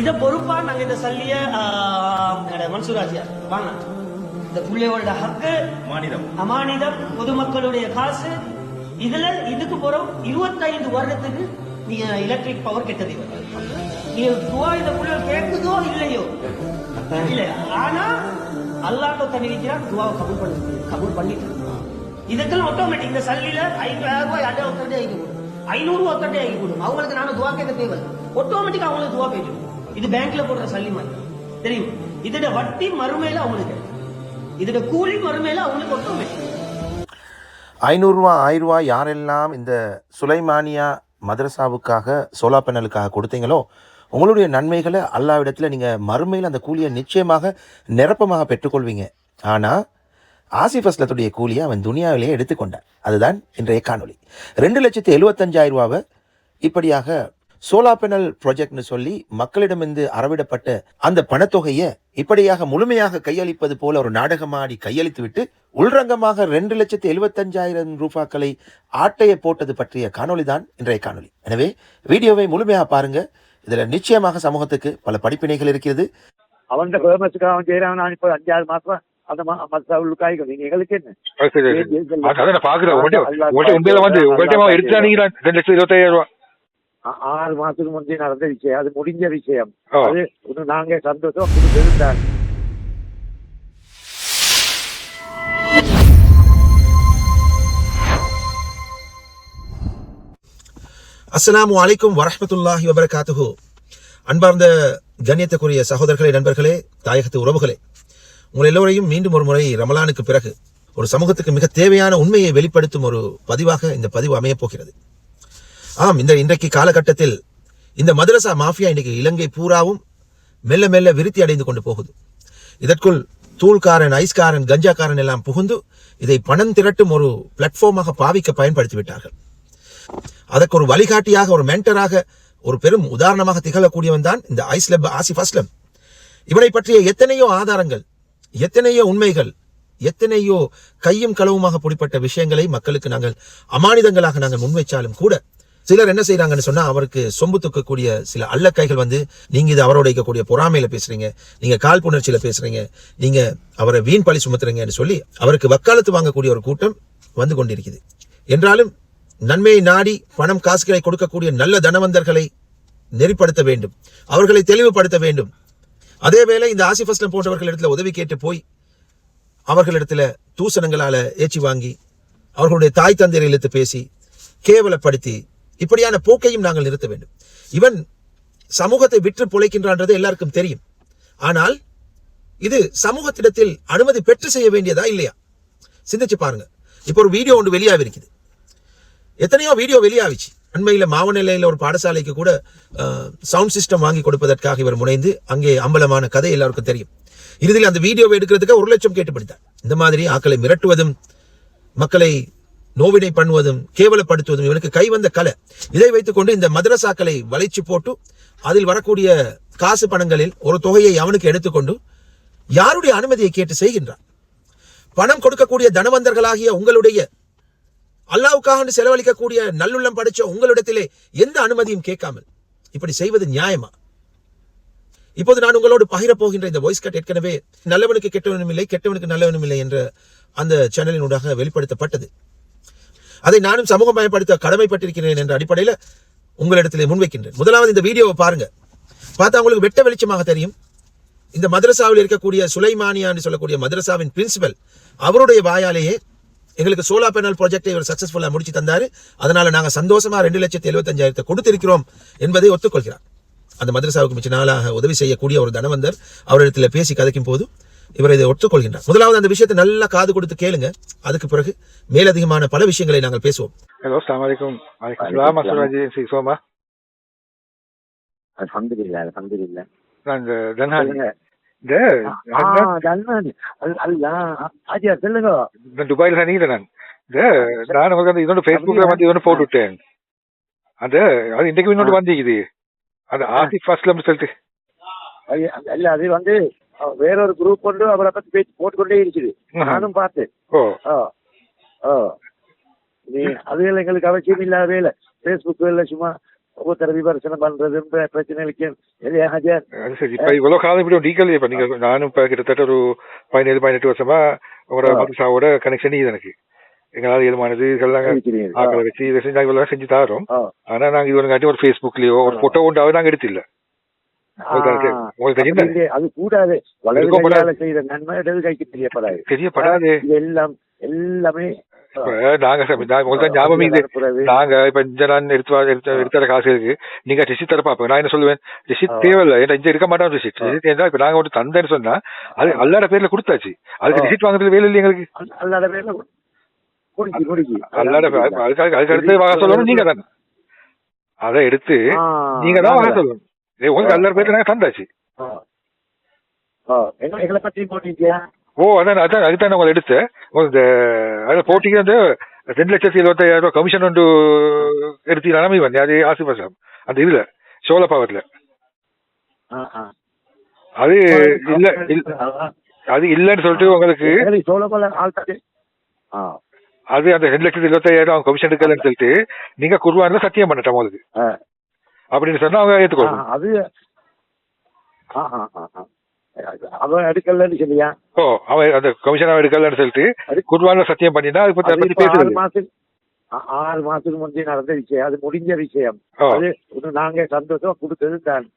இத பொறுப்பா நாங்க இந்த சல்லிய மன்சூராஜியா வாங்க. இந்த புள்ளையோட ஹக்கு மாநிலம் அமானிதம் பொதுமக்களுடைய காசு இதுல இதுக்கு போறோம். இருபத்தைந்து வருடத்துக்கு நீங்க எலக்ட்ரிக் பவர் கெட்டது நீங்க துவா இந்த புள்ள கேட்குதோ இல்லையோ? இல்ல ஆனா அல்லாட்ட தண்ணி வைக்கிறான் துவாவை கபூல் பண்ணி கபூல் பண்ணிட்டு இதுக்கெல்லாம் ஆட்டோமேட்டிக் இந்த சல்லில ஐநூறு ரூபாய் அட்டை ஒத்தட்டே ஆகி போடும். ஐநூறு ஒத்தட்டே ஆகி போடும். அவங்களுக்கு நானும் துவா கேட்க தேவை ஆட்டோமேட்டிக் அவங்களுக்கு துவா போயிடும் இது பேங்க்ல போடுற சல்லி மாதிரி. தெரியும்? இதோட வட்டி மறுமையில அவங்களுக்கு இதோட கூலி மறுமையில அவங்களுக்கு ஆட்டோமேட்டிக் ஐநூறுரூவா ஆயிரரூவா யாரெல்லாம் இந்த சுலைமானியா மதரசாவுக்காக சோலா பேனலுக்காக கொடுத்தீங்களோ உங்களுடைய நன்மைகளை அல்லாவிடத்தில் நீங்கள் மறுமையில் அந்த கூலியை நிச்சயமாக நிரப்பமாக பெற்றுக்கொள்வீங்க. ஆனால் ஆசிஃப் அஸ்லத்துடைய கூலியை அவன் துனியாவிலேயே எடுத்துக்கொண்டான். அதுதான் இன்றைய காணொளி. ரெண்டு லட்சத்து எழுபத்தஞ்சாயிரம் ரூபாவை இப்படியாக சோலா பேனல் ப்ராஜெக்ட்னு சொல்லி மக்களிடமிருந்து அறவிடப்பட்ட அந்த பணத்தொகையை இப்படியாக முழுமையாக கையளிப்பது போல ஒரு நாடகமாடி கையளித்து விட்டு உள்ரங்கமாக ரெண்டு லட்சத்து எழுபத்தஞ்சாயிரம் ரூபாக்களை ஆட்டைய போட்டது பற்றிய காணொளி தான் இன்றைய காணொளி. எனவே வீடியோவை முழுமையாக பாருங்க. இதுல நிச்சயமாக சமூகத்துக்கு பல படிப்பினைகள் இருக்கிறது. அவன் ஃபேமஸுக்கு அவன் செய்யறான் நான் இப்போ அஞ்சாறு மாசம் அந்த மத்த நீங்க எங்களுக்கு என்ன? பாக்குறேன். வந்து நீங்க ரெண்டு லட்சம் இருபத்தாயிரம் ரூபாய் ஆறு மாசத்துக்கு முந்தைய நடந்த விஷயம். அது முடிஞ்ச விஷயம். அது இன்னும் நாங்க சந்தோஷம் கொடுத்திருந்தாங்க அஸ்ஸலாமு அலைக்கும் வரஹ்மத்துல்லாஹி வபரகாத்துஹு. அன்பார்ந்த கண்ணியத்துக்குரிய சகோதரர்களே நண்பர்களே தாயகத்து உறவுகளே உங்கள் எல்லோரையும் மீண்டும் ஒரு முறை ரமலானுக்கு பிறகு ஒரு சமூகத்துக்கு மிக தேவையான உண்மையை வெளிப்படுத்தும் ஒரு பதிவாக இந்த பதிவு அமையப் போகிறது. ஆம் இந்த இன்றைக்கு காலகட்டத்தில் இந்த மதரசா மாஃபியா இன்றைக்கு இலங்கை பூராவும் மெல்ல மெல்ல விருத்தி அடைந்து கொண்டு போகுது. இதற்குள் தூள்காரன் ஐஸ்காரன் கஞ்சாக்காரன் எல்லாம் புகுந்து இதை பணம் திரட்டும் ஒரு பிளாட்ஃபார்மாக பாவிக்க பயன்படுத்தி விட்டார்கள். அதற்கு ஒரு வழிகாட்டியாக ஒரு மென்டராக ஒரு பெரும் உதாரணமாக திகழக்கூடியவன் தான் இந்த ஐஸ்லப் ஆசிஃப் அஸ்லம். இவனை பற்றிய எத்தனையோ ஆதாரங்கள் எத்தனையோ உண்மைகள் எத்தனையோ கையும் களவுமாக பிடிப்பட்ட விஷயங்களை மக்களுக்கு நாங்கள் அமானிதங்களாக நாங்கள் முன்வைச்சாலும் கூட சிலர் என்ன செய்யறாங்கன்னு சொன்னா அவருக்கு சொம்பு தூக்கக்கூடிய சில அல்லக்கைகள் வந்து நீங்க இது அவரோட இருக்கக்கூடிய பொறாமையில பேசுறீங்க நீங்க காழ்ப்புணர்ச்சியில பேசுறீங்க நீங்க அவரை வீண் பழி சுமத்துறீங்கன்னு சொல்லி அவருக்கு வக்காலத்து வாங்கக்கூடிய ஒரு கூட்டம் வந்து கொண்டிருக்குது. என்றாலும் நன்மையை நாடி பணம் காசுகளை கொடுக்கக்கூடிய நல்ல தனவந்தர்களை நெறிப்படுத்த வேண்டும். அவர்களை தெளிவுபடுத்த வேண்டும். அதேவேளை இந்த ஆசிஃப் அஸ்லம் போன்றவர்களிடத்துல உதவி கேட்டு போய் அவர்களிடத்துல தூசணங்களால ஏச்சி வாங்கி அவர்களுடைய தாய் தந்தையை இழுத்து பேசி கேவலப்படுத்தி இப்படியான போக்கையும் நாங்கள் நிறுத்த வேண்டும். இவன் சமூகத்தை விற்று பொழைக்கின்றான்றது எல்லாருக்கும் தெரியும். ஆனால் இது சமூகத்திடத்தில் அனுமதி பெற்று செய்ய வேண்டியதா இல்லையா? சிந்திச்சு பாருங்க. இப்போ ஒரு வீடியோ ஒன்று வெளியாகிருக்குது எத்தனையோ வீடியோ வெளியாகிச்சு. அண்மையில் மாவநிலையில் ஒரு பாடசாலைக்கு கூட சவுண்ட் சிஸ்டம் வாங்கி கொடுப்பதற்காக இவர் முனைந்து அங்கே அம்பலமான கதை எல்லாருக்கும் தெரியும். இறுதியில் அந்த வீடியோவை எடுக்கிறதுக்கு ஒரு லட்சம் கேட்டுப்படுத்தார். இந்த மாதிரி ஆக்களை மிரட்டுவதும் மக்களை நோவினை பண்ணுவதும் கேவலப்படுத்துவதும் இவனுக்கு கைவந்த கலை. இதை வைத்துக்கொண்டு இந்த மதரசாக்களை வளைச்சு போட்டு அதில் வரக்கூடிய காசு பணங்களில் ஒரு தொகையை அவனுக்கு எடுத்துக்கொண்டு யாருடைய அனுமதியை கேட்டு செய்கின்றான்? பணம் கொடுக்கக்கூடிய தனவந்தர்களாகிய உங்களுடைய அல்லாவுக்காக செலவழிக்கக்கூடிய நல்லுள்ளம் படைச்ச உங்களிடத்திலே எந்த அனுமதியும் கேட்காமல் இப்படி செய்வது நியாயமா? இப்போது நான் உங்களோடு பகிரப் போகின்ற இந்த வாய்ஸ் கட் ஏற்கனவே நல்லவனுக்கு கெட்டவனும் இல்லை கெட்டவனுக்கு நல்லவனும் இல்லை என்ற அந்த சேனலினூடாக வெளிப்படுத்தப்பட்டது. அதை நானும் சமூகம் பயன்படுத்த கடமைப்பட்டிருக்கிறேன் என்ற அடிப்படையில் உங்களிடத்திலே முன்வைக்கின்றேன். முதலாவது இந்த வீடியோவை பாருங்க. பார்த்தா உங்களுக்கு வெட்ட வெளிச்சமாக தெரியும். இந்த மதரசாவில் இருக்கக்கூடிய சுலைமானியான்னு சொல்லக்கூடிய மதரசாவின் பிரின்சிபல் அவருடைய வாயாலேயே எங்களுக்கு சோலா பேனல் ப்ராஜெக்டை இவர் சக்சஸ்ஃபுல்லாக முடிச்சு தந்தார். அதனால் நாங்கள் சந்தோஷமாக ரெண்டு லட்சத்தி எழுபத்தஞ்சாயிரத்தை கொடுத்திருக்கிறோம் என்பதை ஒத்துக்கொள்கிறார். அந்த மதரசாவுக்கு மிச்ச நாளாக உதவி செய்யக்கூடிய ஒரு தனவந்தர் அவரிடத்தில் பேசி கதைக்கும் போது இவர் இதை ஒத்துக்கொள்கின்றார். முதலாவது அந்த விஷயத்தை நல்லா காது கொடுத்து கேளுங்க. அதுக்கு பிறகு மேலதிகமான பல விஷயங்களை நாங்கள் பேசுவோம். ஹலோ அஸ்லாம் சோமா? அல்ஹம்துலில்லாஹ் அல்ஹம்துலில்லாஹ். நான் தன்ஹான். துபாயில தான் நீங்க நான். நான் உங்களுக்கு அந்த இதோட ஃபேஸ்புக்ல வந்து இதொன்று போட்டு விட்டேன். அந்த அது இன்றைக்கு இன்னொன்று வந்திக்குது. அந்த ஆசிஃப் அஸ்லம் சொல்லிட்டு. அல்ல அது வந்து கொண்டு அவரை பத்தி பேச்சு போட்டுக்கொண்டே இருக்குது ஆஹா. நானும் பார்த்தேன் ஓ நீ அது எங்களுக்கு அவசியம் இல்லாத வேலை ஃபேஸ்புக் இல்லை சும்மா ஒவ்வொருத்தர விமர்சனம் பண்றது இந்த பிரச்சனைகளுக்கு இல்லையா ஹாஜியார் அது சரி இப்ப இவ்வளவு காலம் இப்படி டீக்கல் இப்ப நீங்க நானும் இப்ப கிட்டத்தட்ட ஒரு பதினேழு பதினெட்டு வருஷமா உங்களோட. மதுசாவோட கனெக்ஷன் இது எனக்கு எங்களால் ஏழுமானது இதெல்லாம். ஆக்களை வச்சு இதை செஞ்சு செஞ்சு தாரோம். ஆனா நாங்க இது ஒரு ஃபேஸ்புக்லயோ ஒரு. போட்டோ உண்டாவது நாங்க உங்களுக்கு அது கூடாது. வலது. கையால செய்த நன்மை இடது கைக்கு தெரியப்படாது. தெரியப்படாது. எல்லாம் எல்லாமே நாங்க இப்ப இந்த நான் எடுத்து வா- எடுத்து எடுத்து தர காசு இருக்கு. நீங்க ரிசிட் தர பாப்பீங்க நான் என்ன சொல்லுவேன்? ரிசிட். தேவையில்ல. இங்க இருக்க மாட்டோம் ரிசிட் ஏன்னா இப்ப நாங்க ஒரு தந்தேன்னு சொன்னா அது அல்லாட பேர்ல கொடுத்தாச்சு. அதுக்கு. ரிசிட் வாங்குறது வேலை இல்லை எங்களுக்கு? அல்ல- அல்லாத பேர்ல அல்லாட அதுக்கு அடுத்து வாங்க சொல்லணும் நீங்க தானே அதை எடுத்து நீங்க தான் வாங்க சொல்லணும். பேர்ல நாங்க தந்தாச்சு ஆ. ஆ, எங்க- எங்களை பத்தி போட்டீங்க ஓ அதான் அதான் அதுதான் உங்களை எடுத்து இந்த அதில் போட்டிக்கு வந்து ரெண்டு லட்சத்தி இருபத்தாயிரம் ரூபாய் கமிஷன் ஒன்று எடுத்தீங்கன்னா வந்து அது ஆசிபாசம் அந்த இதுல சோழ பவர்ல. அது இல்ல. அது இல்லன்னு சொல்லிட்டு உங்களுக்கு. அது அந்த ரெண்டு லட்சத்தி இருபத்தாயிரம் கமிஷன் எடுக்கலன்னு சொல்லிட்டு நீங்க குருவான்ல சத்தியம் பண்ணட்டும் உங்களுக்கு. அப்படின்னு சொன்னா அவங்க ஆ, ஏத்துக்கொள்ளும் அது. அவன் எடுக்கலன்னு சொல்லியா? ஓ அவன் அந்த கமிஷன் அவன் எடுக்கலன்னு சொல்லிட்டு குருவான்ல சத்தியம் பண்ணினா அது பத்தி- அதை அது பத்தி இப்ப ஆறு ஆ- ஆறு மாசத்துக்கு முந்தைய நடந்த விஷயம். அது முடிஞ்ச விஷயம். அது நாங்க சந்தோஷமா கொடுத்தது தான்.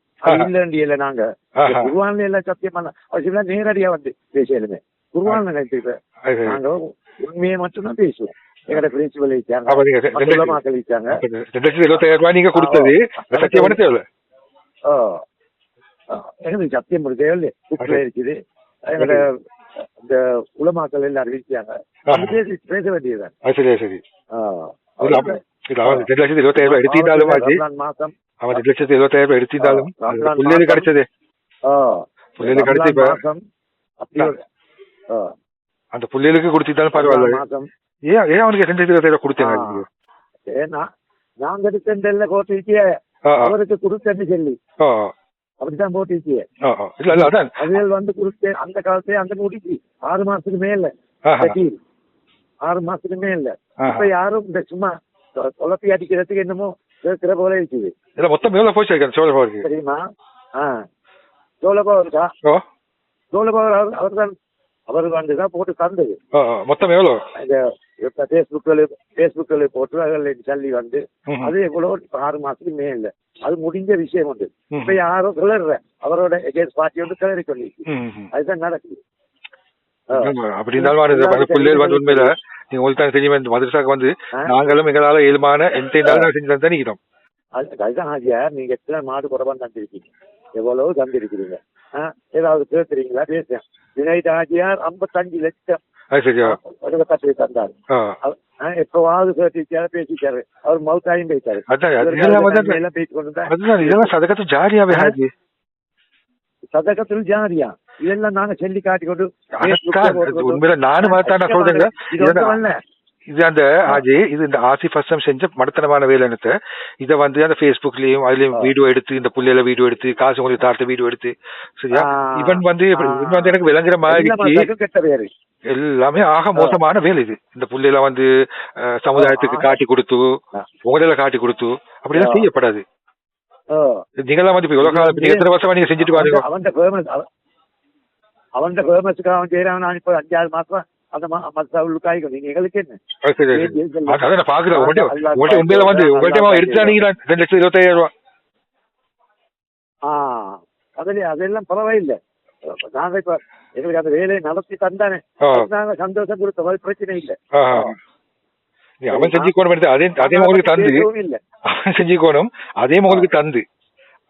இல்ல நாங்க. குருவான்ல எல்லாம் சத்தியம் பண்ண அவசியம் நேரடியா வந்து பேசலுமே. குருவான் நினைச்சு அது நாங்க உண்மையை மட்டும்தான் பேசுவோம். எங்கட பிரின்சிபல் வச்சாங்க அப்ப நீங்க மக்கள் வச்சாங்க ரெண்டு லட்சத்தி இருபத்தாயிரம் ரூபாய் நீங்க கொடுத்தது. சத்தியம் பண்ண தேவையில்ல ஓ. எங்களுக்கு சத்தியம் இல்லையே. புக்ல அது- இருக்குது. எங்கட இந்த உலமாக்கள் அறிவிச்சாங்க அது பேசி வேண்டியதுதான். சரி சரி. ரெண்டு லட்சத்தி இருபத்தாயிரம் ரூபாய் எடுத்திருந்தாலும் மாசம் அவன் ரெண்டு லட்சத்தி இருபத்தாயிரம் ரூபாய் எடுத்திருந்தாலும் மாசம். கிடைச்சது. ஒரு- ஆ. அந்த புள்ளைகளுக்கு கொடுத்திருந்தாலும் பரவாயில்ல. ஏன் ஏன் அவனுக்கு இருபத்தாயிரம் கொடுத்தேங்க? ஏன்னா நாங்க எடுத்த போட்டிருக்கிய அவருக்கு கொடுத்தேன்னு சொல்லி. அப்படித்தான் போட்டிருக்கிய. இல்ல இல்ல அதான். அதுகள் வந்து கொடுத்தேன். அந்த காலத்துல அந்த முடிச்சு. ஆறு மாசத்துக்கு மேல. ஆஹா, இந்த deal. ஆறு மாசத்துக்கு மேல. ஆஹா. இப்ப யாரும் இந்த சும்மா தொலைப்பி அடிக்கிறதுக்கு என்னமோ கேட்கிற போல இருக்குது. இல்ல மொத்தம் எவ்வளவு போச்சு சோழ பவருக்கு தெரியுமா? ஆ. சோழபாபு இருக்கா ஓ. சோழபாபு அவர் அவர்தான். அவர் வந்துதான் போட்டு தந்தது. மொத்தம் எவ்வளவு? இப்ப பேஸ்புக்கில் பேஸ்புக்கில் போட்டு அதில் சொல்லி வந்து. அது எவ்வளோ இப்ப ஆறு மாசத்துக்கு மேல அது முடிஞ்ச விஷயம் உண்டு. இப்ப யாரோ கிளற அவரோட எகேன்ஸ்ட் பார்ட்டி வந்து கிளறி ம். அதுதான் நடக்குது. அப்படி இருந்தாலும் வாருங்க. அந்த பிள்ளைகள் வந்து உண்மையில நீங்க உங்களுக்கு தெரியுமா இந்த மதரசாக்கு வந்து. நாங்களும் எங்களால இயல்பான எந்த செஞ்சு அதுதான் ஆஜியா நீங்க எத்தனை மாடு குறவான்னு தந்திருக்கீங்க. எவ்வளவு தந்திருக்கிறீங்க. ஏதாவது பேசுறீங்களா பேசுறேன் வினைட் ஆஜியார் ஐம்பத்தஞ்சு லட்சம். கட்டி தந்தார் எப்பவாவது பேசிச்சாரு பேசிச்சாரு அவர் மவுத்தாயும் பேசாரு அதான் அது இவருக்கு இதெல்லாம் அதுல வந்து நன்மையெல்லாம் பேசிக் கொண்டு தான் அதுதான் இதெல்லாம் சதகத்து ஜாரியாவே ஹாஜி சதகத்தில் ஜாரியா இதெல்லாம் நாங்க சொல்லி காட்டி கொண்டு அதான் அது உண்மையில நானும் சொல்றேங்க இது அந்த ஆஜி இது இந்த ஆசிஃப் அஸ்லம் செஞ்ச மடத்தனமான வேலைன்னு இதை வந்து அந்த ஃபேஸ்புக்லயும் அதுலயும். வீடியோ எடுத்து இந்த புள்ளையில வீடியோ எடுத்து காசு உங்களுக்கு தாழ்த்த வீடியோ எடுத்து சரியா. இவன் வந்து. இவன் வந்து எனக்கு விளங்குற மாதிரி எல்லாமே ஆக மோசமான வேலை இது இந்த புள்ளையில வந்து சமுதாயத்துக்கு. காட்டி கொடுத்து. உங்களில காட்டி கொடுத்து அப்படிலாம். செய்யப்படாது. நீங்களாம் வந்து இப்ப நீங்க எத்தனை வருஷமா நீங்க செஞ்சுட்டு வாங்க அவன் ஃபேமஸ் அவன் ஃபேமஸுக்கு அவன் செய்யறான் நான் இப்போ அஞ்சாறு மாசம் அந்த மத்த நீங்க எங்களுக்கு என்ன? பாக்குறேன் உண்மையில வந்து ரெண்டு லட்சத்தி இருபத்தாயிரம் ரூபாய் ஆ அதுல அதெல்லாம் பரவாயில்லை. நாங்க இப்ப எங்களுக்கு அந்த வேலையை நடத்தி தந்தானே. நாங்க சந்தோஷம் கொடுத்த மாதிரி பிரச்சனை இல்லை. அவன் எடுத்து அதே அதே உங்களுக்கு தந்து. அவன் செஞ்சுக்கோணும் அதே உங்களுக்கு தந்து.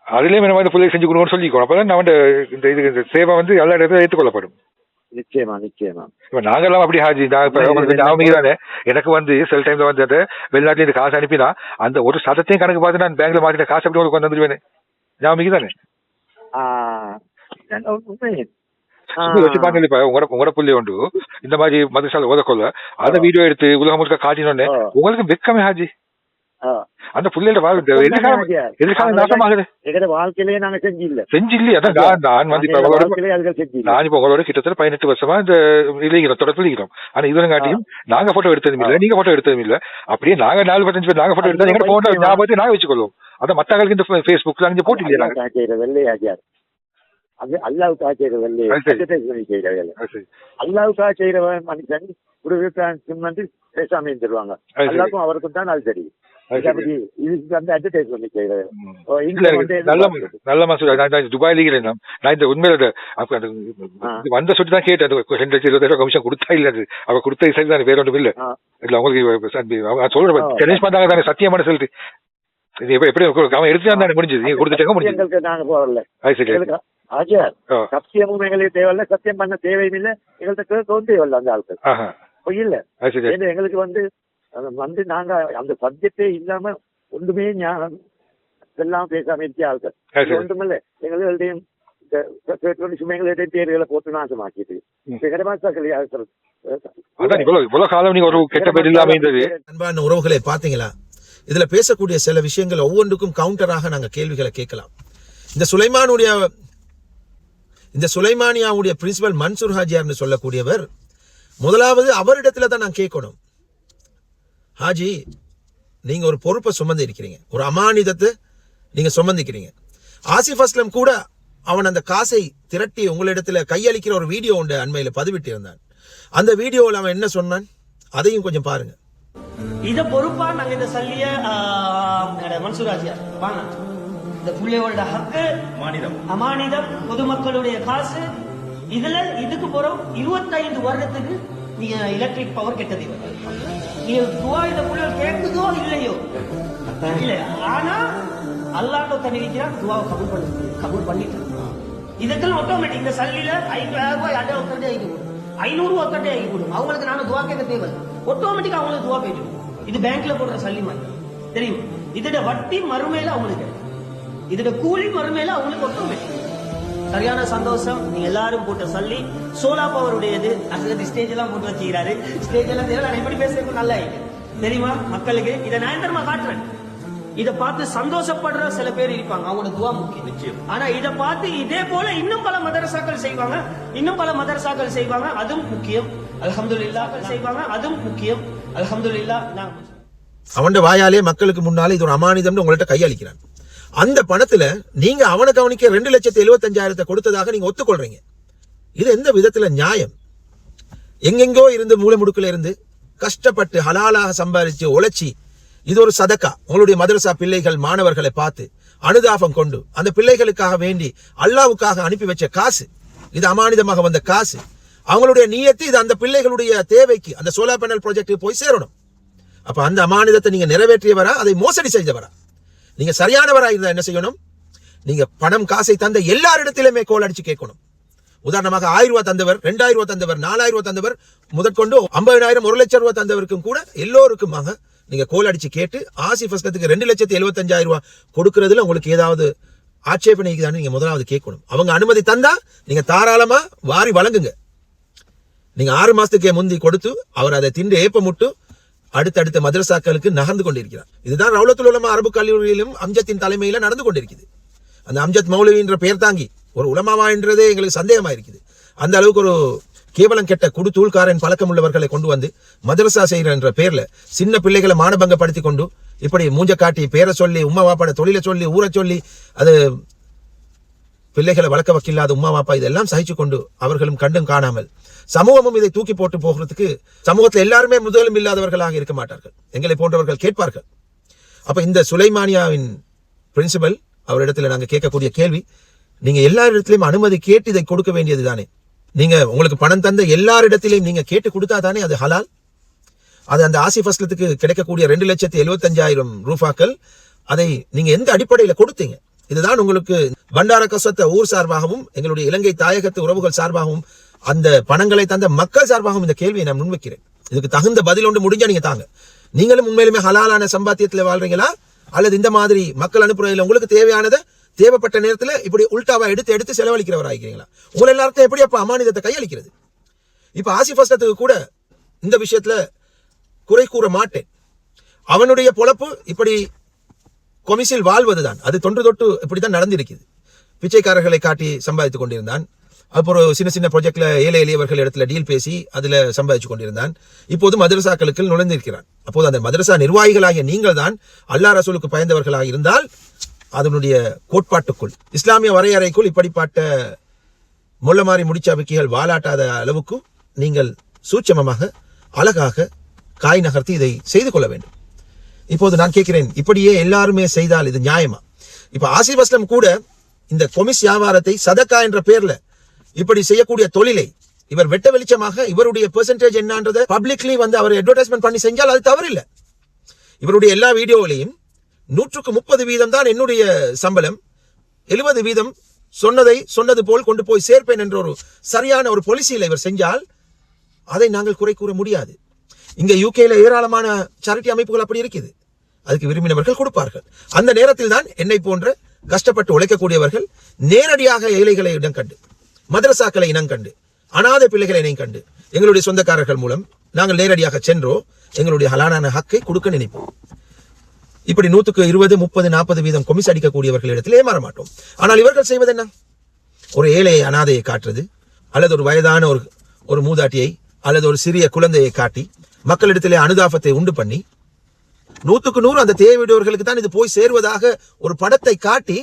அதுலயும் என்ன மாதிரி பிள்ளை செஞ்சு கொடுக்கணும்னு சொல்லிக்கணும். அப்பதான் அவன் இந்த இது சேவை வந்து எல்லா இடத்துல ஏற்றுக்கொள்ளப்படும். நிச்சயமா நிச்சயமா. இப்ப நாங்கெல்லாம் அப்படி ஹாஜி நான் தானே எனக்கு வந்து சில டைம்ல வந்து அந்த வெளிநாட்டுல இருந்து காசு அனுப்பினா அந்த ஒரு சதத்தையும் கணக்கு பார்த்து நான் பேங்க்ல மாத்தின காசு அப்படி உங்களுக்கு வந்துருவேன். ஞாபகம் தானே உங்களோட புள்ளி உண்டு. இந்த மாதிரி மதுசால ஓதக்கொள்ள அந்த வீடியோ எடுத்து உலகம் முழுக்க காட்டினோடனே. உங்களுக்கு வெக்கமே ஹாஜி. அந்த புள்ளையோட வாழ் எதிர்காலம் எதிர்காலம் நாசமாகுது? எங்கட வாழ்க்கையிலேயே நாங்க செஞ்சு இல்ல செஞ்சு இல்லையே அதான் நான் வந்து இப்ப உங்களோட நான் உங்களோட கிட்டத்தட்ட பதினெட்டு வருஷமா இந்த இளைஞர் இருக்கிறோம் ஆனா இதுவரை காட்டியும் நாங்க போட்டோ எடுத்ததும் இல்ல நீங்க போட்டோ எடுத்ததும் இல்ல. அப்படியே நாங்க நாலு பதினஞ்சு பேர் நாங்க போட்டோ எடுத்தா எங்க போட்டோ ஞாபகத்தை நாங்க வச்சுக்கொள்வோம். அதான் மத்தவங்களுக்கு இந்த ஃபேஸ்புக்ல அங்கே போட்டு இல்லையா? அது அல்லாவுக்காக செய்யற வெள்ளை. அது சரி. advertisement செய்யற வேலை அது சரி. அல்லாவுக்காக செய்யறவன் மனுஷன் ஒரு விவசாயம் வந்து பேசாம இருந்துருவாங்க. அல்லாவுக்கும் அவருக்கும் தான் அது தெரியும் நல்ல மாசம் நான் துபாயில இருக்கிறேன் நான். இந்த உண்மையில வந்த சொல்லி தான் கேட்டேன் ரெண்டு லட்சம் இருபதாயிரம் கமிஷன் கொடுத்தா இல்ல அது அவ கொடுத்த சரி தான் வேற ஒன்றும் இல்ல. இல்ல அவங்களுக்கு சொல்றேன். சேலஞ்ச் பண்ணாங்க தானே சத்தியமான சொல்லிட்டு இது எப்படி அவன் எடுத்து தானே முடிஞ்சது நீங்க கொடுத்துட்டாங்க முடிஞ்சது நாங்க போறல சரி எங்களுக்கு. சத்தியமும் தேவையில்ல சத்தியம் பண்ண தேவையும் இல்ல எங்கள்கிட்ட கேட்கவும் தேவையில்ல அந்த ஆஹா பொய் இல்ல எங்களுக்கு வந்து அது வந்து நாங்க அந்த சப்ஜெக்டே இல்லாம ஒன்றுமே ஞானம் இதெல்லாம் பேசாம இருக்க ஆட்கள் அது இது சரி. ஒன்றுமில்ல. எங்களுடையும் சும்மா எங்களுடைய பேர்களை போட்டு நாசமாக்கிட்டு அன்பான உறவுகளை பாத்தீங்களா? இதுல பேசக்கூடிய சில விஷயங்கள் ஒவ்வொன்றுக்கும் கவுண்டராக நாங்க கேள்விகளை கேட்கலாம். இந்த சுலைமானுடைய இந்த சுலைமானியாவுடைய பிரின்சிபல் மன்சூர் ஹாஜியார்னு சொல்லக்கூடியவர் முதலாவது அவரிடத்துல தான் நான் கேட்கணும். ஹாஜி நீங்க ஒரு பொறுப்பை சுமந்து இருக்கிறீங்க ஒரு அமானிதத்தை நீங்க சுமந்திக்கிறீங்க ஆசிஃப் அஸ்லம் கூட அவன் அந்த காசை திரட்டி உங்களிடத்துல கையளிக்கிற ஒரு வீடியோ உண்டு அண்மையில பதிவிட்டு இருந்தான் அந்த வீடியோவில் அவன் என்ன சொன்னான்? அதையும் கொஞ்சம் பாருங்க. இத பொறுப்பா நாங்க இந்த சல்லிய மன்சூராஜியா? வாங்க. இந்த புள்ளையோட ஹக்கு அமானிதம். பொதுமக்களுடைய காசு இதுல இதுக்கு போறோம். இருபத்தைந்து வருடத்துக்கு நீங்க எலக்ட்ரிக் பவர் கெட்டது துவா இந்த புள்ள கேட்குதோ இல்லையோ? இல்ல. ஆனா அல்லாட்ட தனிக்கிறான் துவாவை கபூல் பண்ணி கபூல் பண்ணிட்டு இதுக்கெல்லாம் ஆட்டோமேட்டிக் இந்த சல்லில ஐநூறு ரூபாய் அடை ஆகி கொடுக்கும் ஐநூறு ஒத்தண்டே ஆகி கொடுக்கும் அவங்களுக்கு நானும் துவா கேட்க தேவை ஆட்டோமேட்டிக் அவங்களுக்கு துவா போயிட்டு இது பேங்க்ல போடுற சல்லி மாதிரி. தெரியும்? இதோட வட்டி மறுமையில அவங்களுக்கு. இதோட கூலி மறுமையில அவங்களுக்கு ஆட்டோமேட்டிக் சரியான சந்தோஷம். நீங்க எல்லாரும் போட்ட சல்லி சோலா பவருடையது அந்த ஸ்டேஜ் எல்லாம் போட்டு வச்சுக்கிறாரு. ஸ்டேஜ் எல்லாம் தேவை நான் எப்படி பேசுறதுக்கு நல்லா இருக்கு. தெரியுமா மக்களுக்கு? இதை நான் தெரியுமா காட்டுறேன்? இத பார்த்து சந்தோஷப்படுற சில பேர் இருப்பாங்க. அவங்களோட துவா முக்கியம். ஆனா இத பார்த்து இதே போல இன்னும் பல மதரசாக்கள் செய்வாங்க. இன்னும் பல மதரசாக்கள் செய்வாங்க. அதுவும் முக்கியம். அல்ஹம்துலில்லாஹ் செய்வாங்க. அதுவும் முக்கியம். அல்ஹம்துலில்லாஹ் நான் அவன் வாயாலே மக்களுக்கு முன்னாலே இது ஒரு அமானிதம்னு உங்கள்ட்ட கையளிக்கிறான். அந்த பணத்துல நீங்க அவனை கவனிக்க ரெண்டு லட்சத்தி எழுபத்தஞ்சாயிரத்தை கொடுத்ததாக நீங்க ஒத்துக்கொள்றீங்க. இது எந்த விதத்துல நியாயம்? எங்கெங்கோ இருந்து மூலமுடுக்கில் இருந்து கஷ்டப்பட்டு ஹலாலாக சம்பாதிச்சு உழைச்சி இது ஒரு சதக்கா. உங்களுடைய மதரசா பிள்ளைகள் மாணவர்களை பார்த்து அனுதாபம் கொண்டு அந்த பிள்ளைகளுக்காக வேண்டி அல்லாவுக்காக அனுப்பி வச்ச காசு இது அமானிதமாக வந்த காசு அவங்களுடைய நீயத்து இது அந்த பிள்ளைகளுடைய தேவைக்கு அந்த சோலார் பேனல் ப்ராஜெக்ட்டுக்கு போய் சேரணும். அப்ப அந்த அமானிதத்தை நீங்க நிறைவேற்றியவரா? அதை மோசடி செய்தவரா? நீங்க சரியானவராக இருந்தா என்ன செய்யணும்? நீங்க பணம் காசை தந்த எல்லாரிடத்திலுமே கோல் அடிச்சு கேட்கணும். உதாரணமாக ஆயிரம் ரூபாய் தந்தவர் ரெண்டாயிரம் ரூபாய் தந்தவர் நாலாயிரம் ரூபாய் தந்தவர் முதற்கொண்டு ஐம்பதாயிரம் ஒரு லட்சம் ரூபாய் தந்தவருக்கும் கூட எல்லோருக்குமாக நீங்க கோல் அடிச்சு கேட்டு ஆசிஃப் அஸ்லத்துக்கு ரெண்டு லட்சத்தி எழுபத்தஞ்சாயிரம் ரூபாய் கொடுக்கறதுல உங்களுக்கு ஏதாவது ஆட்சேபனை நீங்க முதலாவது கேட்கணும். அவங்க அனுமதி தந்தா நீங்க தாராளமா வாரி வழங்குங்க. நீங்க ஆறு மாசத்துக்கே முந்தி கொடுத்து அவர் அதை திண்டு ஏப்பமுட்டு அடுத்தடுத்த மதரசாக்களுக்கு நகர்ந்து கொண்டிருக்கிறார். இதுதான் ரவுலத்துல் உலமா அரபு கல்லூரியிலும் அம்ஜத்தின் தலைமையில நடந்து கொண்டிருக்குது. அந்த அம்ஜத் மௌலவின்ற பெயர் தாங்கி ஒரு உலமாவா என்றதே எங்களுக்கு சந்தேகமா இருக்குது அந்த அளவுக்கு ஒரு கேவலம் கெட்ட குடு தூள்காரன் பழக்கம் உள்ளவர்களை கொண்டு வந்து மதரசா செய்கிற என்ற பேர்ல சின்ன பிள்ளைகளை மானபங்கப்படுத்தி கொண்டு இப்படி மூஞ்ச காட்டி பேரை சொல்லி உம்மா வாப்பாட தொழிலை சொல்லி ஊரை சொல்லி அது பிள்ளைகளை வளர்க்க வக்கில்லாத உம்மா வாப்பா இதெல்லாம் சகிச்சு கொண்டு அவர்களும் கண்டும் காணாமல் சமூகமும் இதை தூக்கி போட்டு போகிறதுக்கு சமூகத்தில் எல்லாருமே முதலும் இல்லாதவர்களாக இருக்க மாட்டார்கள். எங்களை போன்றவர்கள் கேட்பார்கள். அப்போ இந்த சுலைமானியாவின் பிரின்சிபல் அவரிடத்துல நாங்க கேட்கக்கூடிய கேள்வி நீங்க எல்லாரிடத்திலையும் அனுமதி கேட்டு இதை கொடுக்க வேண்டியது தானே நீங்க உங்களுக்கு பணம் தந்த எல்லாரிடத்திலையும் நீங்க கேட்டு கொடுத்தா தானே அது ஹலால்? அது அந்த ஆசிஃப் அஸ்லத்துக்கு கிடைக்கக்கூடிய ரெண்டு லட்சத்தி எழுபத்தஞ்சாயிரம் ரூபாக்கள் அதை நீங்கள் எந்த அடிப்படையில் கொடுத்தீங்க? இதுதான் உங்களுக்கு பண்டார கசத்த ஊர் சார்பாகவும் எங்களுடைய இலங்கை தாயகத்து உறவுகள் சார்பாகவும் அந்த பணங்களை தந்த மக்கள் சார்பாகவும் இந்த கேள்வியை நான் முன்வைக்கிறேன். இதுக்கு தகுந்த பதில் ஒன்று முடிஞ்சா நீங்க தாங்க. நீங்களும் உண்மையிலுமே ஹலாலான சம்பாத்தியத்தில் வாழ்றீங்களா? அல்லது இந்த மாதிரி மக்கள் அனுப்புறதுல உங்களுக்கு தேவையானதை தேவைப்பட்ட நேரத்தில் இப்படி உள்டாவா எடுத்து எடுத்து செலவழிக்கிறவராகிறீங்களா உங்களை எல்லாருக்கும் எப்படி அப்ப அமானிதத்தை கையளிக்கிறது? இப்ப ஆசிஃப் அஸ்லத்துக்கு கூட இந்த விஷயத்துல குறை கூற மாட்டேன். அவனுடைய பொழப்பு இப்படி கொமிசில் வாழ்வதுதான். அது தொன்று தொட்டு இப்படித்தான் நடந்திருக்குது. பிச்சைக்காரர்களை காட்டி சம்பாதித்துக் கொண்டிருந்தான். அப்புறம் சின்ன சின்ன ப்ராஜெக்டில் ஏழை எளியவர்கள் இடத்துல டீல் பேசி அதில் சம்பாதிச்சு கொண்டிருந்தான். இப்போது மதரசாக்களுக்கு நுழைந்திருக்கிறான். அப்போது அந்த மதரசா நிர்வாகிகளாகிய நீங்கள் தான் அல்லா ரசூலுக்கு பயந்தவர்களாக இருந்தால் அதனுடைய கோட்பாட்டுக்குள் இஸ்லாமிய வரையறைக்குள் இப்படிப்பட்ட முள்ளமாரி முடிச்சாபிக்கைகள் வாலாட்டாத அளவுக்கு நீங்கள் சூட்சமமாக அழகாக காய் நகர்த்தி இதை செய்து கொள்ள வேண்டும். இப்போது நான் கேட்கிறேன் இப்படியே எல்லாருமே செய்தால் இது நியாயமா? இப்போ ஆசிப் அஸ்லம் கூட இந்த கொமிஸ் வியாபாரத்தை சதக்கா என்ற பேரில் இப்படி செய்யக்கூடிய தொழிலை இவர் வெட்ட வெளிச்சமாக இவருடைய பெர்சன்டேஜ் என்னன்றதை பப்ளிக்லி வந்து அவர் அட்வர்டைஸ்மெண்ட் பண்ணி செஞ்சால் அது தவறில்லை. இவருடைய எல்லா வீடியோவிலையும் நூற்றுக்கு முப்பது வீதம் தான் என்னுடைய சம்பளம் எழுபது வீதம் சொன்னதை சொன்னது போல் கொண்டு போய் சேர்ப்பேன் என்ற ஒரு சரியான ஒரு பொலிசியில் இவர் செஞ்சால் அதை நாங்கள் குறை கூற முடியாது. இங்கே யூகேல ஏராளமான சேரிட்டி அமைப்புகள் அப்படி இருக்குது. அதுக்கு விரும்பினவர்கள் கொடுப்பார்கள். அந்த நேரத்தில் தான் என்னை போன்ற கஷ்டப்பட்டு உழைக்கக்கூடியவர்கள் நேரடியாக ஏழைகளை இடம் கண்டு மதரசாக்களை இனங்கண்டு அனாத அனாதை பிள்ளைகளை இனம் கண்டு. எங்களுடைய சொந்தக்காரர்கள் மூலம் நாங்கள் நேரடியாக சென்றோ எங்களுடைய ஹலானான ஹக்கை கொடுக்க நினைப்போம். இப்படி நூத்துக்கு இருபது முப்பது நாற்பது வீதம் கொமிஸ் அடிக்கக்கூடியவர்களிடத்தில் ஏமாற மாட்டோம் ஆனால் இவர்கள் செய்வது என்ன ஒரு ஏழையை அனாதையை காட்டுறது அல்லது ஒரு வயதான ஒரு ஒரு மூதாட்டியை அல்லது ஒரு சிறிய குழந்தையை காட்டி மக்களிடத்திலே அனுதாபத்தை உண்டு பண்ணி நூத்துக்கு நூறு அந்த தேவையுடையவர்களுக்கு தான் இது போய் சேருவதாக ஒரு படத்தை காட்டி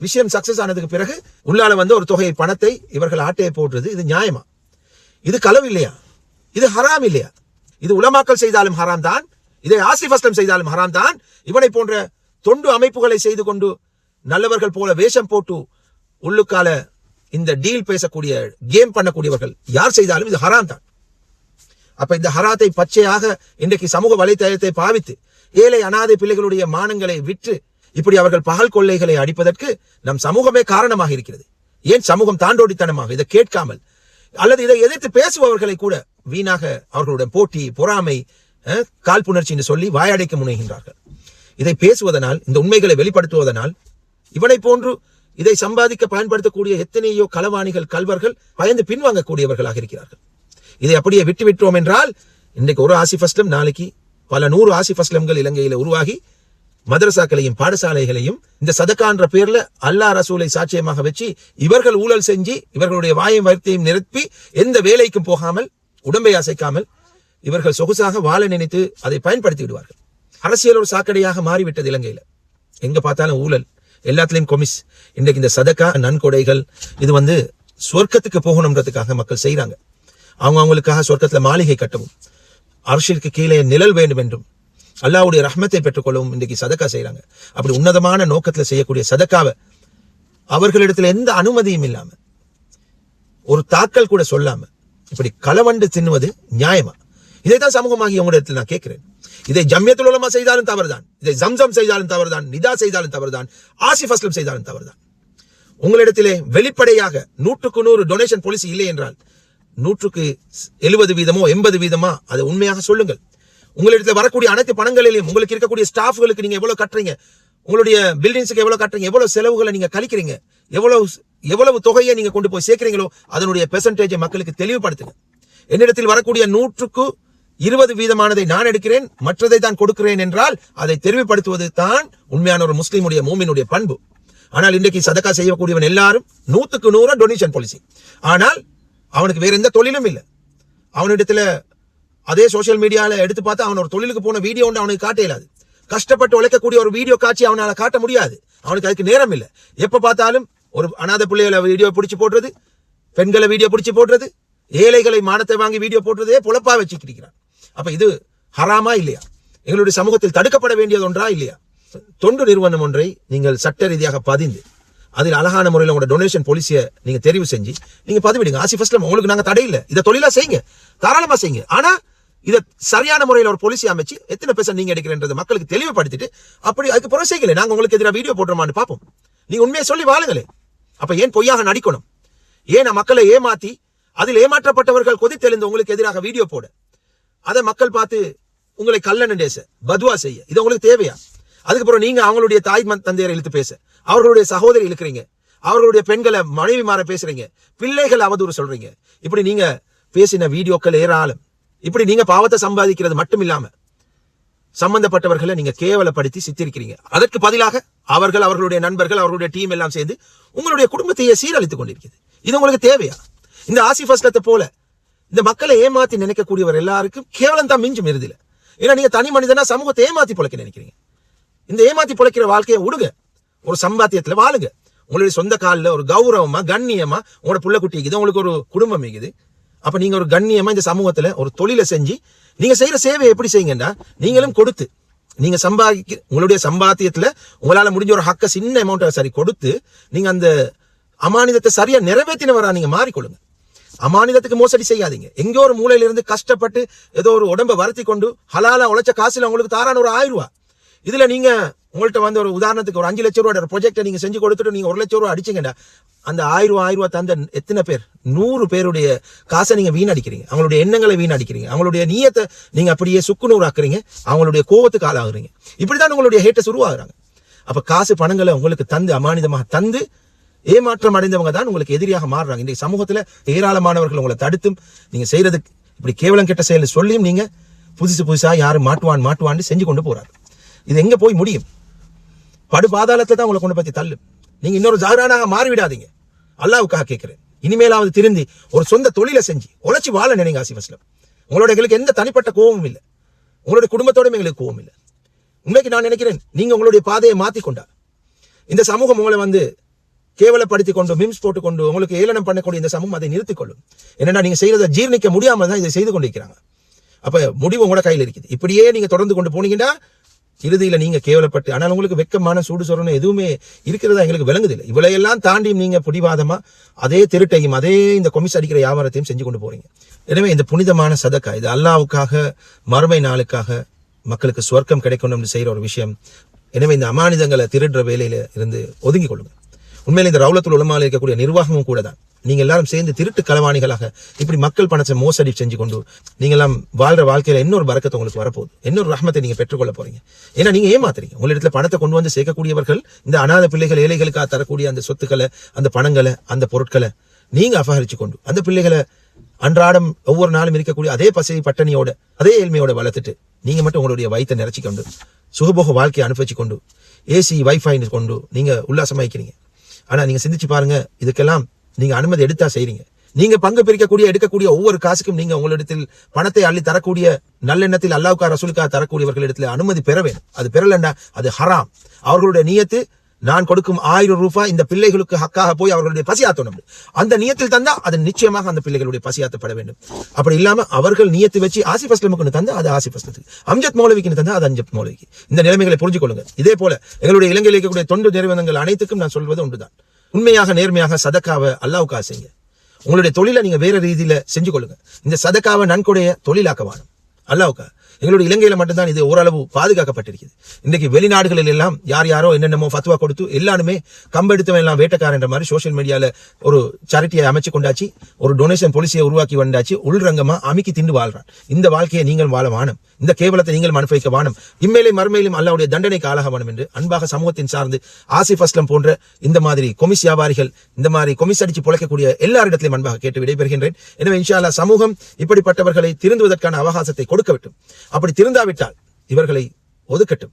விஷயம் சக்சஸ் ஆனதுக்கு பிறகு உள்ளால வந்து ஒரு தொகை பணத்தை இவர்கள் ஆட்டையை போடுறது இது நியாயமா? இது களவு இல்லையா? இது ஹராம் இல்லையா? இது உலமாக்கல் செய்தாலும் ஹராம் தான் இதை ஆசிஃப் அஸ்லம் செய்தாலும் ஹராம் தான். இவனை போன்ற தொண்டு அமைப்புகளை செய்து கொண்டு நல்லவர்கள் போல வேஷம் போட்டு உள்ளுக்கால இந்த டீல் பேசக்கூடிய கேம் பண்ணக்கூடியவர்கள் யார் செய்தாலும் இது ஹராம் தான். அப்ப இந்த ஹராத்தை பச்சையாக இன்றைக்கு சமூக வலைத்தளத்தை பாவித்து ஏழை அனாதை பிள்ளைகளுடைய மானங்களை விற்று இப்படி அவர்கள் பகல் கொள்ளைகளை அடிப்பதற்கு நம் சமூகமே காரணமாக இருக்கிறது. ஏன் சமூகம் தாண்டோடித்தனமாக இதை கேட்காமல் அல்லது இதை எதிர்த்து பேசுபவர்களை கூட வீணாக அவர்களுடன் போட்டி பொறாமை அஹ், காழ்ப்புணர்ச்சி என்று சொல்லி வாயடைக்க முனைகின்றார்கள். இதை பேசுவதனால் இந்த உண்மைகளை வெளிப்படுத்துவதனால் இவனை போன்று இதை சம்பாதிக்க பயன்படுத்தக்கூடிய எத்தனையோ களவாணிகள் கல்வர்கள் பயந்து பின்வாங்கக்கூடியவர்களாக இருக்கிறார்கள். இதை அப்படியே விட்டு விட்டோம் என்றால் இன்றைக்கு ஒரு ஆசிஃப் அஸ்லம் நாளைக்கு பல நூறு ஆசிஃப் அஸ்லம்கள் இலங்கையில் உருவாகி மதரசாக்களையும் பாடசாலைகளையும் இந்த சதக்கான்ற பேர்ல அல்லாஹ் ரசூலை சாட்சியமாக வச்சு இவர்கள் ஊழல் செஞ்சு இவர்களுடைய வாயும் வயிற்றையும் நிரப்பி எந்த வேலைக்கும் போகாமல் உடம்பை அசைக்காமல் இவர்கள் சொகுசாக வாழ நினைத்து அதை பயன்படுத்தி விடுவார்கள் அரசியல் ஒரு சாக்கடையாக மாறிவிட்டது இலங்கையில. எங்க பார்த்தாலும் ஊழல் எல்லாத்துலயும் கொமிஸ். இன்றைக்கு இந்த சதக்கா நன்கொடைகள் இது வந்து சொர்க்கத்துக்கு போகணுன்றதுக்காக மக்கள் செய்யறாங்க அவங்க அவங்களுக்காக சொர்க்கத்துல மாளிகை கட்டவும் அரசியலுக்கு கீழே நிழல் வேண்டும் என்றும் அல்லாவுடைய ரஹ்மத்தை பெற்றுக்கொள்ளவும் இன்றைக்கு சதக்கா செய்கிறாங்க அப்படி உன்னதமான நோக்கத்தில் செய்யக்கூடிய சதக்காவை அவர்களிடத்தில் எந்த அனுமதியும் இல்லாமல் ஒரு தாக்கல் கூட சொல்லாமல் இப்படி களவண்டு தின்னுவது நியாயமா? இதைத்தான் சமூகமாகி உங்களிடத்தில் நான் கேட்கிறேன். இதை ஜம்யத்துல் உலமா செய்தாலும் தவறுதான். இதை ஜம்சம் செய்தாலும் தவறுதான். நிதா செய்தாலும் தவறுதான். ஆசிஃப் அஸ்லம் செய்தாலும் தவறுதான். உங்களிடத்திலே வெளிப்படையாக நூற்றுக்கு நூறு டொனேஷன் பாலிசி இல்லை என்றால் நூற்றுக்கு எழுபது வீதமோ எண்பது வீதமா அதை உண்மையாக சொல்லுங்கள். உங்களிடத்தில் வரக்கூடிய அனைத்து பணங்களிலும் உங்களுக்கு இருக்கக்கூடிய ஸ்டாஃப்களுக்கு நீங்க எவ்வளவு கட்டுறீங்க? உங்களுடைய பில்டிங்ஸுக்கு எவ்வளவு கட்டுறீங்க? எவ்வளவு செலவுகளை நீங்க கழிக்கிறீங்க? எவ்வளவு எவ்வளவு தொகையை நீங்க கொண்டு போய் சேர்க்கிறீங்களோ அதனுடைய பெர்சன்டேஜை மக்களுக்கு தெளிவுபடுத்துங்க. என்னிடத்தில் வரக்கூடிய நூற்றுக்கு இருபது வீதமானதை நான் எடுக்கிறேன் மற்றதை தான் கொடுக்கிறேன் என்றால் அதை தெரிவுபடுத்துவது தான் உண்மையான ஒரு முஸ்லீமுடைய மூமினுடைய பண்பு. ஆனால் இன்றைக்கு சதக்கா செய்யக்கூடியவன் எல்லாரும் நூத்துக்கு நூறு டொனேஷன் பாலிசி ஆனால் அவனுக்கு வேற எந்த தொழிலும் இல்லை. அவனிடத்துல அதே சோஷியல் மீடியாவில் எடுத்து பார்த்தா அவன் ஒரு தொழிலுக்கு போன வீடியோ ஒன்று அவனுக்கு காட்ட இயலாது கஷ்டப்பட்டு உழைக்கக்கூடிய ஒரு வீடியோ காட்சி அவனால் காட்ட முடியாது. அவனுக்கு அதுக்கு நேரம் இல்லை. எப்போ பார்த்தாலும் ஒரு அனாதை பிள்ளைகளை வீடியோ பிடிச்சி போடுறது பெண்களை வீடியோ பிடிச்சி போடுறது ஏழைகளை மானத்தை வாங்கி வீடியோ போடுறதே பொழப்பா வச்சுக்கிட்டு இருக்கிறான் இது ஹராமா இல்லையா? எங்களுடைய சமூகத்தில் தடுக்கப்பட வேண்டியது ஒன்றா இல்லையா? தொண்டு நிறுவனம் ஒன்றை நீங்கள் சட்ட ரீதியாக பதிந்து அதில் அழகான முறையில் உங்களோட டொனேஷன் பாலிசியை நீங்கள் தெரிவு செஞ்சு நீங்கள் பதிவிடுங்க. ஆசிஃப் அஸ்லம் உங்களுக்கு நாங்கள் தடையில்லை இதை தொழிலாக செய்யுங்க. தாராளமாக செய்யுங்க. ஆனால் இதை சரியான முறையில் ஒரு பொலிசி அமைச்சு எத்தனை பேச நீங்க எடுக்கிறன்றது மக்களுக்கு தெளிவுபடுத்திட்டு அப்படி அதுக்கு புறம் செய்யல நாங்க உங்களுக்கு எதிராக வீடியோ போடுறோமான்னு பார்ப்போம். நீங்க உண்மையை சொல்லி வாழுங்களே. அப்ப ஏன் பொய்யாக நடிக்கணும்? ஏன் மக்களை ஏமாத்தி அதில் ஏமாற்றப்பட்டவர்கள் கொதி தெளிந்து உங்களுக்கு எதிராக வீடியோ போட? அதை மக்கள் பார்த்து உங்களை கல்லணு பேச பதுவா செய்ய. இது உங்களுக்கு தேவையா? அதுக்கப்புறம் நீங்க அவங்களுடைய தாய் தந்தையரை இழுத்து பேச. அவர்களுடைய சகோதரி இழுக்கிறீங்க. அவர்களுடைய பெண்களை மனைவி மாற பேசுறீங்க. பிள்ளைகள் அவதூறு சொல்றீங்க. இப்படி நீங்க பேசின வீடியோக்கள் ஏராளம். இப்படி நீங்க பாவத்தை சம்பாதிக்கிறது மட்டும் இல்லாம சம்பந்தப்பட்டவர்களை நீங்க கேவலப்படுத்தி சித்திருக்கிறீங்க. அதற்கு பதிலாக அவர்கள் அவர்களுடைய நண்பர்கள் அவர்களுடைய டீம் எல்லாம் சேர்ந்து உங்களுடைய குடும்பத்தையே சீரழித்துக் கொண்டிருக்கிறது. இது உங்களுக்கு தேவையா? இந்த ஆசிஃப் அஸ்லத்தை போல இந்த மக்களை ஏமாத்தி நினைக்கக்கூடியவர் எல்லாருக்கும் கேவலம் தான் மிஞ்சும் இறுதியில். ஏன்னா நீங்க தனி மனிதனா சமூகத்தை ஏமாத்தி பிழைக்க நினைக்கிறீங்க. இந்த ஏமாத்தி பிழைக்கிற வாழ்க்கையை விடுங்க ஒரு சம்பாத்தியத்துல வாழுங்க. உங்களுடைய சொந்த காலில் ஒரு கௌரவமா கண்ணியமா உங்களோட புள்ள குட்டி இருக்குது உங்களுக்கு ஒரு குடும்பம் இருக்குது அப்ப நீங்க ஒரு கண்ணியமா இந்த சமூகத்துல ஒரு தொழிலை செஞ்சு நீங்க செய்யற சேவையை எப்படி செய்யுங்கன்னா நீங்களும் கொடுத்து நீங்க சம்பாதிக்க உங்களுடைய சம்பாத்தியத்துல உங்களால முடிஞ்ச ஒரு ஹக்க சின்ன அமௌண்ட் சரி கொடுத்து நீங்க அந்த அமானிதத்தை சரியா நிறைவேற்றினவரா நீங்க மாறிக்கொள்ளுங்க. அமானிதத்துக்கு மோசடி செய்யாதீங்க. எங்கேயோ ஒரு மூலையில இருந்து கஷ்டப்பட்டு ஏதோ ஒரு உடம்ப வருத்தி கொண்டு ஹலாலா உழைச்ச காசுல உங்களுக்கு தாரான ஒரு ஆயிரம் ரூபா இதுல நீங்க உங்கள்கிட்ட வந்து ஒரு உதாரணத்துக்கு ஒரு அஞ்சு லட்சம் ரூபாய் ப்ரொஜெக்டை நீங்கள் செஞ்சு கொடுத்துட்டு நீங்கள் ஒரு லட்சம் ரூபா அடிச்சிங்கன்னா அந்த ஆயிரம் ரூபா ஆயிரம் ரூபா தந்த எத்தனை பேர்? நூறு பேருடைய காசை நீங்கள் வீணடிக்கிறீங்க. அவங்களுடைய எண்ணங்களை வீணடிக்கிறீங்க. அவங்களுடைய நீயத்தை நீங்கள் அப்படியே சுக்குநூறாக்குறீங்க. அவங்களுடைய கோவத்துக்கு ஆளாகுறீங்க. இப்படிதான் உங்களுடைய ஹேட்டஸ் உருவாகுறாங்க. அப்போ காசு பணங்களை உங்களுக்கு தந்து அமானிதமாக தந்து ஏமாற்றம் அடைந்தவங்க தான் உங்களுக்கு எதிரியாக மாறுறாங்க. இன்றைய சமூகத்தில் ஏராளமானவர்கள் உங்களை தடுத்தும் நீங்கள் செய்கிறதுக்கு இப்படி கேவலம் கெட்ட செயல் சொல்லியும் நீங்கள் புதுசு புதுசாக யாரும் மாட்டுவான் மாட்டுவான்னு செஞ்சு கொண்டு போகிறார் இது எங்கே போய் முடியும்? படு பாதாளத்தை தான் உங்களை கொண்டு பற்றி தள்ளு. நீங்கள் இன்னொரு ஜாகரானாக மாறிவிடாதீங்க. அல்லாவுக்காக கேட்குறேன். இனிமேலாவது திருந்தி ஒரு சொந்த தொழிலை செஞ்சு உழைச்சி வாழ நினைங்க ஆசிஃப் அஸ்லம். உங்களோட எங்களுக்கு எந்த தனிப்பட்ட கோபமும் இல்லை. உங்களுடைய குடும்பத்தோடும் எங்களுக்கு கோபம் இல்லை. உண்மைக்கு நான் நினைக்கிறேன் நீங்க உங்களுடைய பாதையை மாற்றிக்கொண்டா இந்த சமூகம் உங்களை வந்து கேவலப்படுத்தி கொண்டு மிம்ஸ் போட்டுக்கொண்டு உங்களுக்கு ஏளனம் பண்ணக்கூடிய இந்த சமூகம் அதை நிறுத்திக்கொள்ளும். என்னன்னா நீங்க செய்கிறத ஜீர்ணிக்க முடியாம தான் இதை செய்து கொண்டிருக்கிறாங்க. அப்போ முடிவு உங்களோட கையில் இருக்குது. இப்படியே நீங்க தொடர்ந்து கொண்டு போனீங்கன்னா இறுதியில் நீங்க கேவலப்பட்டு ஆனால் உங்களுக்கு வெக்கமான சூடு சொரணம் எதுவுமே இருக்கிறதா எங்களுக்கு விளங்குதில்லை. இவளையெல்லாம் தாண்டியும் நீங்க பிடிவாதமா அதே திருட்டையும் அதே இந்த கொமிஸ் அடிக்கிற வியாபாரத்தையும் செஞ்சு கொண்டு போறீங்க. எனவே இந்த புனிதமான சதக்கா இது அல்லாவுக்காக மறுமை நாளுக்காக மக்களுக்கு சொர்க்கம் கிடைக்கணும்னு செய்யற ஒரு விஷயம். எனவே இந்த அமானிதங்களை திருடுற வேலையில இருந்து ஒதுங்கி கொள்ளுங்க. உண்மையில இந்த ரவுலத்துல் உலமாவில் இருக்கக்கூடிய நிர்வாகமும் கூட தான். நீங்க எல்லாரும் சேர்ந்து திருட்டு களவாணிகளாக இப்படி மக்கள் பணத்தை மோசடி செஞ்சு கொண்டு நீங்க எல்லாம் வாழ்ற வாழ்க்கையில இன்னொரு வரக்கத்தை உங்களுக்கு வரப்போகுது. இன்னொரு ரஹமத்தை நீங்க பெற்றுக்கொள்ள போறீங்க. ஏன்னா நீங்க ஏமாத்துறீங்க. உங்களிடத்துல பணத்தை கொண்டு வந்து சேர்க்கக்கூடியவர்கள் இந்த அநாத பிள்ளைகள் ஏழைகளுக்காக தரக்கூடிய அந்த சொத்துக்களை அந்த பணங்களை அந்த பொருட்களை நீங்க அபகரிச்சு கொண்டு அந்த பிள்ளைகளை அன்றாடம் ஒவ்வொரு நாளும் இருக்கக்கூடிய அதே பசை பட்டணியோட அதே ஏழ்மையோட வளர்த்துட்டு நீங்க மட்டும் உங்களுடைய வயிற்றை நிறச்சி கொண்டு சுகபோக வாழ்க்கையை அனுபவிச்சு கொண்டு ஏசி வைஃபை கொண்டு நீங்க உல்லாசமாய்க்கிறீங்க. ஆனா நீங்க சிந்திச்சு பாருங்க இதுக்கெல்லாம் நீங்க அனுமதி எடுத்தா செய்றீங்க. நீங்க பங்கு பிரிக்கக்கூடிய எடுக்கக்கூடிய ஒவ்வொரு காசுக்கும் நீங்க உங்களிடத்தில் பணத்தை அள்ளி தரக்கூடிய நல்லெண்ணத்தில் அல்லாவுக்கா ரசூலுக்கா தரக்கூடியவர்களிடத்தில் அனுமதி பெற வேண்டும். அது பெறலன்னா அது ஹராம். அவர்களுடைய நியத்து நான் கொடுக்கும் ஆயிரம் ரூபாய் இந்த பிள்ளைகளுக்கு ஹக்காக போய் அவர்களுடைய பசியாத்தணும் அந்த நியத்தில் தந்தா அது நிச்சயமாக அந்த பிள்ளைகளுடைய பசியாத்தப்பட வேண்டும். அப்படி இல்லாம அவர்கள் நியத்து வச்சு ஆசிப் அஸ்லமுக்கு தந்தா அது ஆசிப் அஸ்லத்துக்கு. அம்ஜத் மௌலவிக்கு தந்தா அது அம்ஜத் மௌலவிக்கு. இந்த நிலைமைகளை புரிஞ்சு கொள்ளுங்க இதே போல எங்களுடைய இலங்கையில் இருக்கக்கூடிய தொண்டு நிறுவனங்கள் அனைத்துக்கும் நான் சொல்வது ஒன்றுதான். உண்மையாக நேர்மையாக சதக்காவை அல்லாவுக்கா செய்யுங்க. உங்களுடைய தொழிலை நீங்க வேற ரீதியில செஞ்சு கொள்ளுங்க. இந்த சதக்காவை நன்கொடைய தொழிலாக்க வேணும் அல்லாவுக்கா எங்களுடைய இலங்கையில மட்டும்தான் இது ஓரளவு பாதுகாக்கப்பட்டிருக்குது. இன்றைக்கு வெளிநாடுகளில் எல்லாம் யார் யாரோ என்னென்னமோ ஃபத்துவா கொடுத்து எல்லாருமே கம்பெடுத்தவன் எல்லாம் வேட்டக்காரன்ற மாதிரி சோஷியல் மீடியாவில் ஒரு சேரிட்டியை அமைச்சு கொண்டாச்சு. ஒரு டொனேஷன் பாலிசியை உருவாக்கி வந்தாச்சு. உள்ரங்கமாக அமுக்கி திண்டு வாழ்றான். இந்த வாழ்க்கையை நீங்கள் வாழ வானம். இந்த கேவலத்தை நீங்கள் அனுபவிக்க வானம் இம்மேலே மறுமையிலும் அல்லாவுடைய தண்டனைக்கு ஆளாக வேணும் என்று அன்பாக சமூகத்தின் சார்ந்து ஆசிப் அஸ்லம் போன்ற இந்த மாதிரி கொமிஸ் வியாபாரிகள் இந்த மாதிரி கொமிஸ் அடிச்சு பிழைக்கக்கூடிய எல்லாரிடத்திலும் அன்பாக கேட்டு விடைபெறுகின்றேன். எனவே இன்ஷா சமூகம் இப்படிப்பட்டவர்களை திருந்துவதற்கான அவகாசத்தை கொடுக்க விட்டும் அப்படி திருந்தாவிட்டால் இவர்களை ஒதுக்கட்டும்.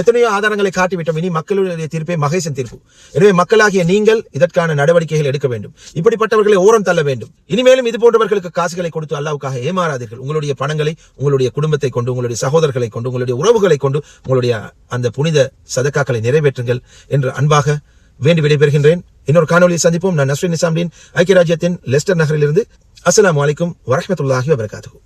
எத்தனையோ ஆதாரங்களை காட்டிவிட்டோம். இனி மக்களுடைய தீர்ப்பே மகேசன் தீர்ப்பு. எனவே மக்களாகிய நீங்கள் இதற்கான நடவடிக்கைகள் எடுக்க வேண்டும். இப்படிப்பட்டவர்களை ஓரம் தள்ள வேண்டும். இனிமேலும் இது போன்றவர்களுக்கு காசுகளை கொடுத்து அல்லாவுக்காக ஏமாறாதீர்கள். உங்களுடைய பணங்களை உங்களுடைய குடும்பத்தை கொண்டு உங்களுடைய சகோதரர்களை கொண்டு உங்களுடைய உறவுகளை கொண்டு உங்களுடைய அந்த புனித சதக்காக்களை நிறைவேற்றுங்கள் என்று அன்பாக வேண்டி விடைபெறுகின்றேன். இன்னொரு காணொலியை சந்திப்போம். நான் நஸ்ரின் நிசாம்டின் ஐக்கிய ராஜ்யத்தின் லெஸ்டர் நகரிலிருந்து. அஸ்லாம் வலைக்கும் வரமத்துல்லாஹி வபரகாத்துஹு.